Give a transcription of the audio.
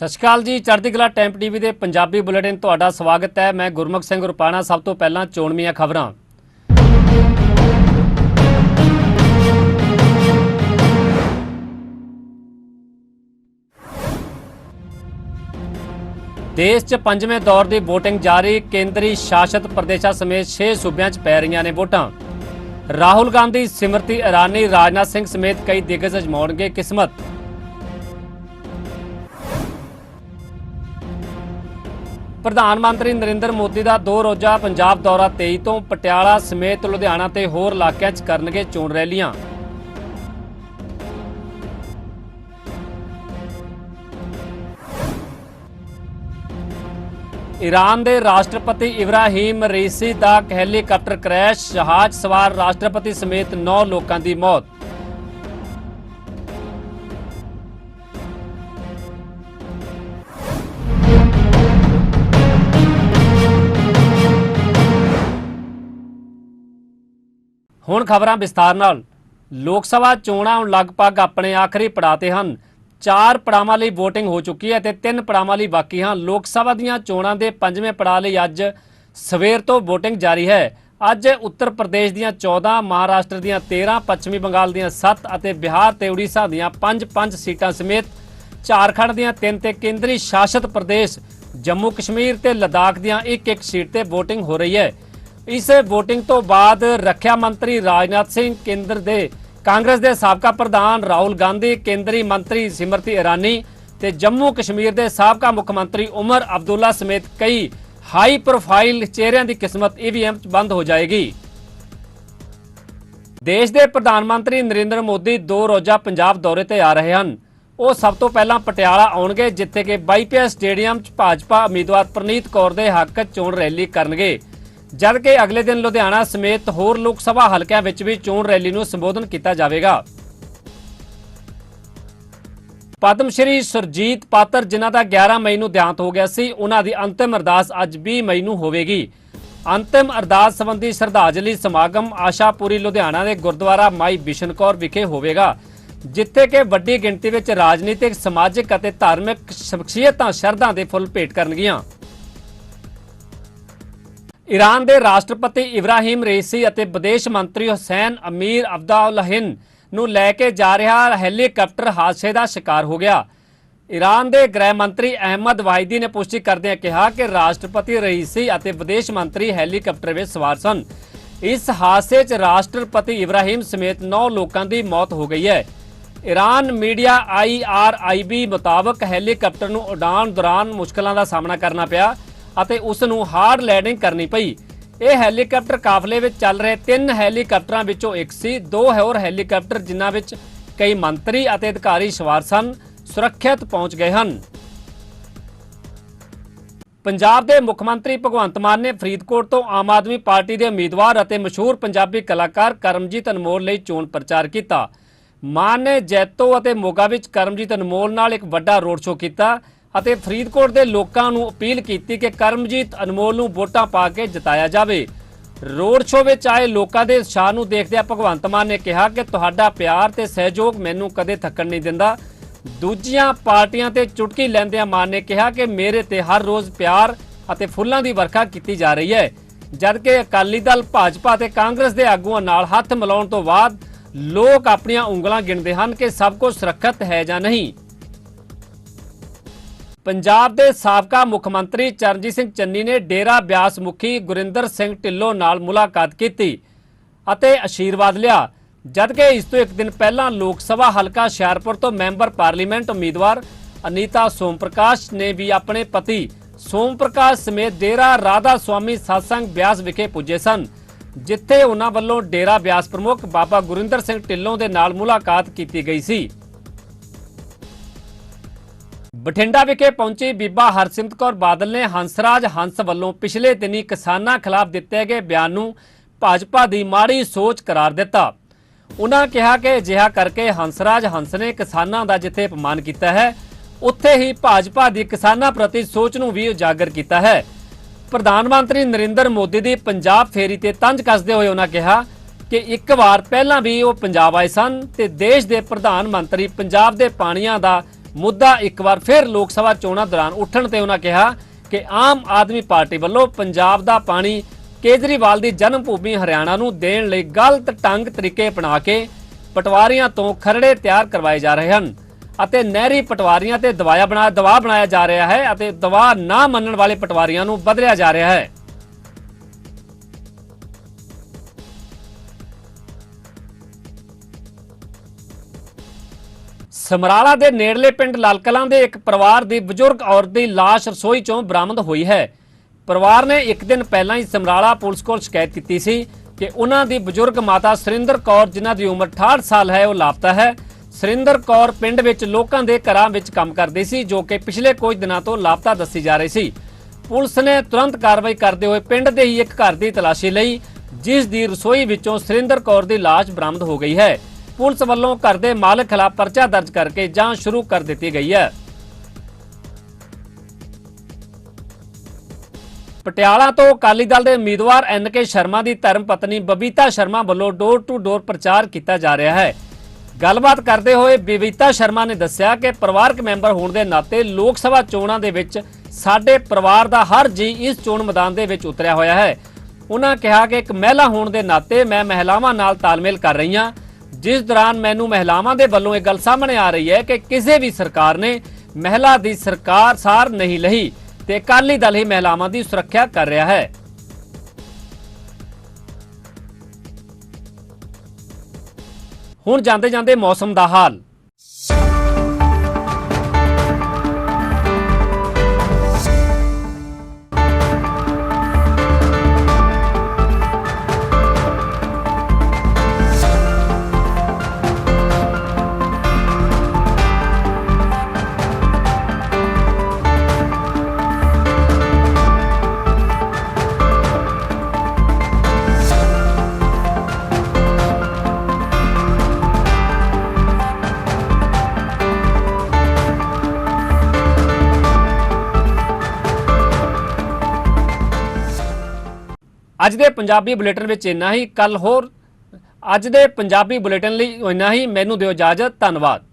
ਸਤਿ ਸ਼੍ਰੀ ਅਕਾਲ ਜੀ, ਚੜ੍ਹਦੀ ਕਲਾ ਟੈਂਪ ਟੀਵੀ ਦੇ ਪੰਜਾਬੀ ਬੁਲੇਟਿਨ ਤੁਹਾਡਾ ਸਵਾਗਤ ਹੈ। ਮੈਂ ਗੁਰਮੁਖ ਸਿੰਘ ਰੁਪਾਣਾ, ਸਭ ਤੋਂ ਪਹਿਲਾਂ ਚੋਣਵੀਆਂ ਖਬਰਾਂ। ਦੇਸ਼ 'ਚ ਪੰਜਵੇਂ ਦੌਰ ਦੀ VOTING ਜਾਰੀ, ਕੇਂਦਰੀ ਸ਼ਾਸਤ ਪ੍ਰਦੇਸ਼ਾਂ ਸਮੇਤ 6 ਸੂਬਿਆਂ 'ਚ ਪੈ ਰਹੀਆਂ ਨੇ ਵੋਟਾਂ। ਰਾਹੁਲ ਗਾਂਧੀ, ਸਿਮਰਤੀ ਇਰਾਨੀ, ਰਾਜਨਾਥ ਸਿੰਘ ਸਮੇਤ ਕਈ ਦਿਗਜ ਅਜਮਾਉਣਗੇ ਕਿਸਮਤ। ਪ੍ਰਧਾਨ ਮੰਤਰੀ ਨਰਿੰਦਰ ਮੋਦੀ ਦਾ ਦੋ ਰੋਜ਼ਾ ਪੰਜਾਬ ਦੌਰਾ 23 ਤੋਂ ਪਟਿਆਲਾ ਸਮੇਤ ਲੁਧਿਆਣਾ ਤੇ ਹੋਰ ਇਲਾਕਿਆਂ 'ਚ ਕਰਨਗੇ ਚੋਣ ਰੈਲੀਆਂ। ਈਰਾਨ ਦੇ ਰਾਸ਼ਟਰਪਤੀ ਇਬਰਾਹੀਮ ਰਈਸੀ ਦਾ ਹੈਲੀਕਾਪਟਰ ਕ੍ਰੈਸ਼, ਜਹਾਜ਼ ਸਵਾਰ ਰਾਸ਼ਟਰਪਤੀ ਸਮੇਤ 9 ਲੋਕਾਂ ਦੀ ਮੌਤ। ਹੁਣ ਖਬਰਾਂ ਵਿਸਥਾਰ ਨਾਲ। ਲੋਕ ਸਭਾ ਚੋਣਾਂ ਹੁਣ ਲਗਭਗ ਆਪਣੇ ਆਖਰੀ ਪੜਾਅ ਤੇ ਹਨ। ਚਾਰ ਪੜਾਵਾਂ ਲਈ VOTING ਹੋ ਚੁੱਕੀ ਹੈ ਤੇ ਤਿੰਨ ਪੜਾਵਾਂ ਲਈ ਬਾਕੀ ਹਨ। ਲੋਕ ਸਭਾ ਦੀਆਂ ਚੋਣਾਂ ਦੇ ਪੰਜਵੇਂ ਪੜਾਅ ਲਈ ਅੱਜ ਸਵੇਰ ਤੋਂ VOTING ਜਾਰੀ ਹੈ। ਅੱਜ ਉੱਤਰ ਪ੍ਰਦੇਸ਼ ਦੀਆਂ 14 ਮਹਾਰਾਸ਼ਟਰ ਦੀਆਂ 13 ਪੱਛਮੀ ਬੰਗਾਲ ਦੀਆਂ 7 ਅਤੇ ਬਿਹਾਰ ਤੇ ਉੜੀਸਾ ਦੀਆਂ 5-5 ਸੀਟਾਂ ਸਮੇਤ ਝਾਰਖੰਡ ਦੀਆਂ 3 ਤੇ ਕੇਂਦਰੀ ਸ਼ਾਸਤ ਪ੍ਰਦੇਸ਼ ਜੰਮੂ ਕਸ਼ਮੀਰ ਤੇ ਲਦਾਖ ਦੀਆਂ ਇੱਕ ਇੱਕ ਸੀਟ ਤੇ VOTING ਹੋ ਰਹੀ ਹੈ। ਇਸ VOTING ਤੋਂ ਬਾਅਦ ਰੱਖਿਆ ਮੰਤਰੀ ਰਾਜਨਾਥ ਸਿੰਘ, ਕੇਂਦਰ ਦੇ ਕਾਂਗਰਸ ਦੇ ਸਾਬਕਾ ਪ੍ਰਧਾਨ ਰਾਹੁਲ ਗਾਂਧੀ, ਕੇਂਦਰੀ ਮੰਤਰੀ ਸਿਮਰਤੀ ਇਰਾਨੀ ਤੇ ਜੰਮੂ ਕਸ਼ਮੀਰ ਦੇ ਸਾਬਕਾ ਮੁੱਖ ਮੰਤਰੀ ਉਮਰ ਅਬਦੁੱਲਾ ਸਮੇਤ ਕਈ ਹਾਈ ਪ੍ਰੋਫਾਈਲ ਚਿਹਰਿਆਂ ਦੀ ਕਿਸਮਤ ਈਵੀਐਮ 'ਚ ਬੰਦ ਹੋ ਜਾਏਗੀ। ਦੇਸ਼ ਦੇ ਪ੍ਰਧਾਨ ਮੰਤਰੀ ਨਰਿੰਦਰ ਮੋਦੀ ਦੋ ਰੋਜ਼ਾ ਪੰਜਾਬ ਦੌਰੇ ਤੇ ਆ ਰਹੇ ਹਨ। ਉਹ ਸਭ ਤੋਂ ਪਹਿਲਾਂ ਪਟਿਆਲਾ ਆਉਣਗੇ, ਜਿੱਥੇ ਕਿ ਬਾਈਪੀਐਸ ਸਟੇਡੀਅਮ 'ਚ ਭਾਜਪਾ ਉਮੀਦਵਾਰ ਪ੍ਰਨੀਤ ਕੌਰ ਦੇ ਹੱਕ 'ਚ ਚੋਣ ਰੈਲੀ ਕਰਨਗੇ। ਜਦਕਿ ਅਗਲੇ ਦਿਨ ਲੁਧਿਆਣਾ ਸਮੇਤ ਹੋਰ ਲੋਕ ਸਭਾ ਹਲਕਿਆਂ ਵਿੱਚ ਵੀ ਚੋਣ ਰੈਲੀ ਨੂੰ ਸੰਬੋਧਨ ਕੀਤਾ ਜਾਵੇਗਾ। ਪਦਮ ਸ਼੍ਰੀ ਸੁਰਜੀਤ ਪਾਤਰ, ਜਿਨ੍ਹਾਂ ਦਾ 11 ਮਈ ਨੂੰ ਦਿਹਾਂਤ ਹੋ ਗਿਆ ਸੀ, ਉਹਨਾਂ ਦੀ ਅੰਤਿਮ ਅਰਦਾਸ ਅੱਜ 20 ਮਈ ਨੂੰ ਹੋਵੇਗੀ। ਅੰਤਿਮ ਅਰਦਾਸ ਸੰਬੰਧੀ ਸ਼ਰਧਾਂਜਲੀ ਸਮਾਗਮ ਆਸ਼ਾਪੁਰੀ, ਲੁਧਿਆਣਾ ਦੇ ਗੁਰਦੁਆਰਾ ਮਾਈ ਬਿਸ਼ਨ ਕੌਰ ਵਿਖੇ ਹੋਵੇਗਾ, ਜਿੱਥੇ ਕਿ ਵੱਡੀ ਗਿਣਤੀ ਵਿੱਚ ਰਾਜਨੀਤਿਕ, ਸਮਾਜਿਕ ਅਤੇ ਧਾਰਮਿਕ ਸ਼ਖਸੀਅਤਾਂ ਸ਼ਰਧਾਂ ਦੇ ਫੁੱਲ ਭੇਟ ਕਰਨਗੀਆਂ। ਈਰਾਨ ਦੇ ਰਾਸ਼ਟਰਪਤੀ ਇਬਰਾਹੀਮ ਰਈਸੀ ਅਤੇ ਵਿਦੇਸ਼ ਮੰਤਰੀ ਹੁਸੈਨ ਅਮੀਰ ਅਬਦਾਉਲਹਿਨ ਨੂੰ ਲੈ ਕੇ ਜਾ ਰਿਹਾ ਹੈਲੀਕਾਪਟਰ ਹਾਦਸੇ ਦਾ ਸ਼ਿਕਾਰ ਹੋ ਗਿਆ। ਈਰਾਨ ਦੇ ਗ੍ਰਹਿ ਮੰਤਰੀ ਅਹਿਮਦ ਵਾਹਿਦੀ ਨੇ ਪੁਸ਼ਟੀ ਕਰਦਿਆਂ ਕਿਹਾ ਕਿ ਰਾਸ਼ਟਰਪਤੀ ਰਈਸੀ ਅਤੇ ਵਿਦੇਸ਼ ਮੰਤਰੀ ਹੈਲੀਕਾਪਟਰ ਵਿੱਚ ਸਵਾਰ ਸਨ। ਇਸ ਹਾਦਸੇ 'ਚ ਰਾਸ਼ਟਰਪਤੀ ਇਬਰਾਹੀਮ ਸਮੇਤ 9 ਲੋਕਾਂ ਦੀ ਮੌਤ ਹੋ ਗਈ ਹੈ। ਈਰਾਨ ਮੀਡੀਆ ਆਈਆਰਆਈਬੀ ਮੁਤਾਬਕ ਹੈਲੀਕਾਪਟਰ ਨੂੰ ਉਡਾਣ ਦੌਰਾਨ ਮੁਸ਼ਕਲਾਂ ਦਾ ਸਾਹਮਣਾ ਕਰਨਾ ਪਿਆ। ਅਤੇ ਉਸ ਨੂੰ ਹਾਰਡ ਲੈਂਡਿੰਗ ਕਰਨੀ ਪਈ। ਇਹ ਹੈਲੀਕਾਪਟਰ ਕਾਫਲੇ ਵਿੱਚ ਚੱਲ ਰਹੇ ਤਿੰਨ ਹੈਲੀਕਾਪਟਰਾਂ ਵਿੱਚੋਂ ਇੱਕ ਸੀ। ਦੋ ਹੋਰ ਹੈਲੀਕਾਪਟਰ ਜਿਨ੍ਹਾਂ ਵਿੱਚ ਕਈ ਮੰਤਰੀ ਅਤੇ ਅਧਿਕਾਰੀ ਸਵਾਰ ਸਨ, ਸੁਰੱਖਿਅਤ ਪਹੁੰਚ ਗਏ ਹਨ। ਪੰਜਾਬ ਦੇ ਮੁੱਖ ਮੰਤਰੀ ਭਗਵੰਤ ਮਾਨ ਨੇ ਫਰੀਦਕੋਟ ਤੋਂ ਆਮ ਆਦਮੀ ਪਾਰਟੀ ਦੇ ਉਮੀਦਵਾਰ ਅਤੇ ਮਸ਼ਹੂਰ ਪੰਜਾਬੀ ਕਲਾਕਾਰ ਕਰਮਜੀਤ ਅਨਮੋਲ ਲਈ ਚੋਣ ਪ੍ਰਚਾਰ ਕੀਤਾ। ਮਾਨ ਨੇ ਜੈਤੋ ਅਤੇ ਮੋਗਾ ਵਿੱਚ ਕਰਮਜੀਤ ਅਨਮੋਲ ਨਾਲ ਇੱਕ ਵੱਡਾ ਰੋਡ ਸ਼ੋਅ ਕੀਤਾ। ਅਤੇ ਫਰੀਦਕੋਟ ਦੇ ਲੋਕਾਂ ਨੂੰ ਅਪੀਲ ਕੀਤੀ ਕਿ ਕਰਮਜੀਤ ਅਨਮੋਲ ਨੂੰ ਵੋਟਾਂ ਪਾ ਕੇ ਜਿਤਾਇਆ ਜਾਵੇ। ਰੋਡ ਸ਼ੋਅ ਵਿੱਚ ਆਏ ਲੋਕਾਂ ਦੇ ਉਤਸ਼ਾਹ ਨੂੰ ਦੇਖਦਿਆਂ ਭਗਵੰਤ ਮਾਨ ਨੇ ਕਿਹਾ ਕਿ ਤੁਹਾਡਾ ਪਿਆਰ ਤੇ ਸਹਿਯੋਗ ਮੈਨੂੰ ਕਦੇ ਥੱਕਣ ਨਹੀਂ ਦਿੰਦਾ। ਦੂਜੀਆਂ ਪਾਰਟੀਆਂ ਤੇ ਚੁਟਕੀ ਲੈਂਦਿਆਂ ਮਾਨ ਨੇ ਕਿਹਾ ਕਿ ਮੇਰੇ ਤੇ ਹਰ ਰੋਜ਼ ਪਿਆਰ ਅਤੇ ਫੁੱਲਾਂ ਦੀ ਵਰਖਾ ਕੀਤੀ ਜਾ ਰਹੀ ਹੈ। ਜਦਕਿ ਅਕਾਲੀ ਦਲ, ਭਾਜਪਾ ਤੇ ਕਾਂਗਰਸ ਦੇ ਆਗੂਆਂ ਨਾਲ ਹੱਥ ਮਿਲਾਉਣ ਤੋਂ ਬਾਅਦ ਲੋਕ ਆਪਣੀਆਂ ਉਂਗਲਾਂ ਗਿਣਦੇ ਹਨ ਕਿ ਸਭ ਕੁਝ ਸੁਰੱਖਿਅਤ ਹੈ ਜਾਂ ਨਹੀਂ। ਪੰਜਾਬ ਦੇ ਸਾਬਕਾ ਮੁੱਖ ਮੰਤਰੀ ਚਰਨਜੀਤ ਸਿੰਘ ਚੰਨੀ ਨੇ ਡੇਰਾ ਬਿਆਸ ਮੁਖੀ ਗੁਰਿੰਦਰ ਸਿੰਘ ਢਿੱਲੋਂ ਨਾਲ ਮੁਲਾਕਾਤ ਕੀਤੀ ਅਤੇ ਅਸ਼ੀਰਵਾਦ ਲਿਆ। ਜਦਕਿ ਇਸ ਤੋਂ ਇੱਕ ਦਿਨ ਪਹਿਲਾਂ ਲੋਕ ਸਭਾ ਹਲਕਾ ਹੁਸ਼ਿਆਰਪੁਰ ਤੋਂ ਮੈਂਬਰ ਪਾਰਲੀਮੈਂਟ ਉਮੀਦਵਾਰ ਅਨੀਤਾ ਸੋਮ ਪ੍ਰਕਾਸ਼ ਨੇ ਵੀ ਆਪਣੇ ਪਤੀ ਸੋਮ ਪ੍ਰਕਾਸ਼ ਸਮੇਤ ਡੇਰਾ ਰਾਧਾ ਸੁਆਮੀ satsang ਬਿਆਸ ਵਿਖੇ ਪੁੱਜੇ ਸਨ, ਜਿੱਥੇ ਉਹਨਾਂ ਵੱਲੋਂ ਡੇਰਾ ਬਿਆਸ ਪ੍ਰਮੁੱਖ ਬਾਬਾ ਗੁਰਿੰਦਰ ਸਿੰਘ ਢਿੱਲੋਂ ਦੇ ਨਾਲ ਮੁਲਾਕਾਤ ਕੀਤੀ ਗਈ ਸੀ। ਬਠਿੰਡਾ ਵਿਖੇ ਪਹੁੰਚੀ ਬੀਬਾ ਹਰਸਿਮਤ ਕੌਰ ਬਾਦਲ ਨੇ ਹੰਸਰਾਜ ਹੰਸ ਵੱਲੋਂ ਪਿਛਲੇ ਦਿਨੀ ਕਿਸਾਨਾਂ ਖਿਲਾਫ ਦਿੱਤੇ ਗਏ ਬਿਆਨ ਨੂੰ ਭਾਜਪਾ ਦੀ ਮਾੜੀ ਸੋਚ ਕਰਾਰ ਦਿੱਤਾ। ਉਹਨਾਂ ਕਿਹਾ ਕਿ ਅਜਿਹਾ ਕਰਕੇ ਹੰਸਰਾਜ ਹੰਸ ਨੇ ਕਿਸਾਨਾਂ ਦਾ ਜਿੱਥੇ ਅਪਮਾਨ ਕੀਤਾ ਹੈ, ਉੱਥੇ ਹੀ ਭਾਜਪਾ ਦੀ ਕਿਸਾਨਾਂ ਪ੍ਰਤੀ ਸੋਚ ਨੂੰ ਵੀ ਉਜਾਗਰ ਕੀਤਾ ਹੈ। ਪ੍ਰਧਾਨ ਮੰਤਰੀ ਨਰਿੰਦਰ ਮੋਦੀ ਦੀ ਪੰਜਾਬ ਫੇਰੀ ਤੇ ਤੰਜ ਕੱਸਦੇ ਹੋਏ ਉਹਨਾਂ ਕਿਹਾ ਕਿ ਇੱਕ ਵਾਰ ਪਹਿਲਾਂ ਵੀ ਉਹ ਪੰਜਾਬ ਆਏ ਸਨ ਤੇ ਦੇਸ਼ ਦੇ ਪ੍ਰਧਾਨ ਮੰਤਰੀ ਪੰਜਾਬ ਦੇ ਪਾਣੀਆਂ ਦਾ ਮੁੱਦਾ ਇੱਕ ਵਾਰ ਫਿਰ ਲੋਕ ਸਭਾ ਚੋਣਾਂ ਦੌਰਾਨ ਉੱਠਣ ਤੇ ਉਹਨਾਂ ਕਿਹਾ ਕਿ ਆਮ ਆਦਮੀ ਪਾਰਟੀ ਵੱਲੋਂ ਪੰਜਾਬ ਦਾ ਪਾਣੀ ਕੇਜਰੀਵਾਲ ਦੀ ਜਨਮ ਭੂਮੀ ਹਰਿਆਣਾ ਨੂੰ ਦੇਣ ਲਈ ਗਲਤ ਢੰਗ ਤਰੀਕੇ ਅਪਣਾ ਕੇ ਪਟਵਾਰੀਆਂ ਤੋਂ ਖਰੜੇ ਤਿਆਰ ਕਰਵਾਏ ਜਾ ਰਹੇ ਹਨ ਅਤੇ ਨਹਿਰੀ ਪਟਵਾਰੀਆਂ ਤੇ ਦਵਾਇਆ ਬਣਾ ਦਬਾਅ ਬਣਾਇਆ ਜਾ ਰਿਹਾ ਹੈ ਅਤੇ ਦਬਾਅ ਨਾ ਮੰਨਣ ਵਾਲੇ ਪਟਵਾਰੀਆਂ ਨੂੰ ਬਦਲਿਆ ਜਾ ਰਿਹਾ ਹੈ। ਸਮਰਾਲਾ ਦੇ ਨੇੜਲੇ ਪਿੰਡ ਲਾਲਕਲਾਂ ਦੇ ਇੱਕ ਪਰਿਵਾਰ ਦੀ ਬਜ਼ੁਰਗ ਔਰਤ ਦੀ ਲਾਸ਼ ਰਸੋਈ ਚੋਂ ਬਰਾਮਦ ਹੋਈ ਹੈ। ਪਰਿਵਾਰ ਨੇ ਇੱਕ ਦਿਨ ਪਹਿਲਾਂ ਹੀ ਸਮਰਾਲਾ ਪੁਲਿਸ ਕੋਲ ਸ਼ਿਕਾਇਤ ਕੀਤੀ ਸੀ ਕਿ ਉਹਨਾਂ ਦੀ ਬਜ਼ੁਰਗ ਮਾਤਾ ਸੁਰਿੰਦਰ ਕੌਰ, ਜਿਨ੍ਹਾਂ ਦੀ ਉਮਰ 68 ਸਾਲ ਹੈ, ਉਹ ਲਾਪਤਾ ਹੈ। ਸੁਰਿੰਦਰ ਕੌਰ ਪਿੰਡ ਵਿੱਚ ਲੋਕਾਂ ਦੇ ਘਰਾਂ ਵਿੱਚ ਕੰਮ ਕਰਦੀ ਸੀ, ਜੋ ਕਿ ਪਿਛਲੇ ਕੁਝ ਦਿਨਾਂ ਤੋਂ ਲਾਪਤਾ ਦੱਸੀ ਜਾ ਰਹੀ ਸੀ। ਪੁਲਿਸ ਨੇ ਤੁਰੰਤ ਕਾਰਵਾਈ ਕਰਦੇ ਹੋਏ ਪਿੰਡ ਦੇ ਹੀ ਇੱਕ ਘਰ ਦੀ ਤਲਾਸ਼ੀ ਲਈ, ਜਿਸ ਦੀ ਰਸੋਈ ਵਿੱਚੋਂ ਸੁਰਿੰਦਰ ਕੌਰ ਦੀ ਲਾਸ਼ ਬਰਾਮਦ ਹੋ ਗਈ ਹੈ। ਪੁਲਿਸ ਵੱਲੋਂ ਘਰ ਦੇ ਮਾਲਕ ਖਿਲਾਫ ਪਰਚਾ ਦਰਜ ਕਰਕੇ ਜਾਂਚ ਸ਼ੁਰੂ ਕਰ ਦਿੱਤੀ ਗਈ ਹੈ। ਪਟਿਆਲਾ ਤੋਂ ਅਕਾਲੀ ਦਲ ਦੇ ਉਮੀਦਵਾਰ ਐਨ ਕੇ ਸ਼ਰਮਾ ਦੀ ਧਰਮ ਪਤਨੀ ਬਬੀਤਾ ਸ਼ਰਮਾ ਵੱਲੋਂ ਡੋਰ ਟੂ ਡੋਰ ਪ੍ਰਚਾਰ ਕੀਤਾ ਜਾ ਰਿਹਾ ਹੈ। ਗੱਲਬਾਤ ਕਰਦੇ ਹੋਏ ਬਬੀਤਾ ਸ਼ਰਮਾ ਨੇ ਦੱਸਿਆ ਕਿ ਪਰਿਵਾਰਕ ਮੈਂਬਰ ਹੋਣ ਦੇ ਨਾਤੇ ਲੋਕ ਸਭਾ ਚੋਣਾਂ ਦੇ ਵਿੱਚ ਸਾਡੇ ਪਰਿਵਾਰ ਦਾ ਹਰ ਜੀ ਇਸ ਚੋਣ ਮੈਦਾਨ ਦੇ ਵਿੱਚ ਉਤਰਿਆ ਹੋਇਆ ਹੈ। ਉਹਨਾਂ ਕਿਹਾ ਕਿ ਇੱਕ ਮਹਿਲਾ ਹੋਣ ਦੇ ਨਾਤੇ ਮੈਂ ਮਹਿਲਾਵਾਂ ਨਾਲ ਤਾਲਮੇਲ ਕਰ ਰਹੀ ਹਾਂ। ਜਿਸ ਦੌਰਾਨ ਮੈਨੂੰ ਮਹਿਲਾਵਾਂ ਦੇ ਵੱਲੋਂ ਇਹ ਗੱਲ ਸਾਹਮਣੇ ਆ ਰਹੀ ਹੈ ਕਿ ਕਿਸੇ ਵੀ ਸਰਕਾਰ ਨੇ ਮਹਿਲਾ ਦੀ ਸਰਕਾਰ ਸਾਰ ਨਹੀਂ ਲਈ ਤੇ ਅਕਾਲੀ ਦਲ ਹੀ ਮਹਿਲਾਵਾਂ ਦੀ ਸੁਰੱਖਿਆ ਕਰ ਰਿਹਾ ਹੈ। ਹੁਣ ਜਾਂਦੇ ਜਾਂਦੇ ਮੌਸਮ ਦਾ ਹਾਲ। ਅੱਜ ਦੇ ਪੰਜਾਬੀ ਬੁਲੇਟਿਨ ਵਿੱਚ ਇੰਨਾ ਹੀ। ਕੱਲ ਹੋਰ ਅੱਜ ਦੇ ਪੰਜਾਬੀ ਬੁਲੇਟਿਨ ਲਈ ਇੰਨਾ ਹੀ। ਮੈਨੂੰ ਦਿਓ ਇਜਾਜ਼ਤ। ਧੰਨਵਾਦ।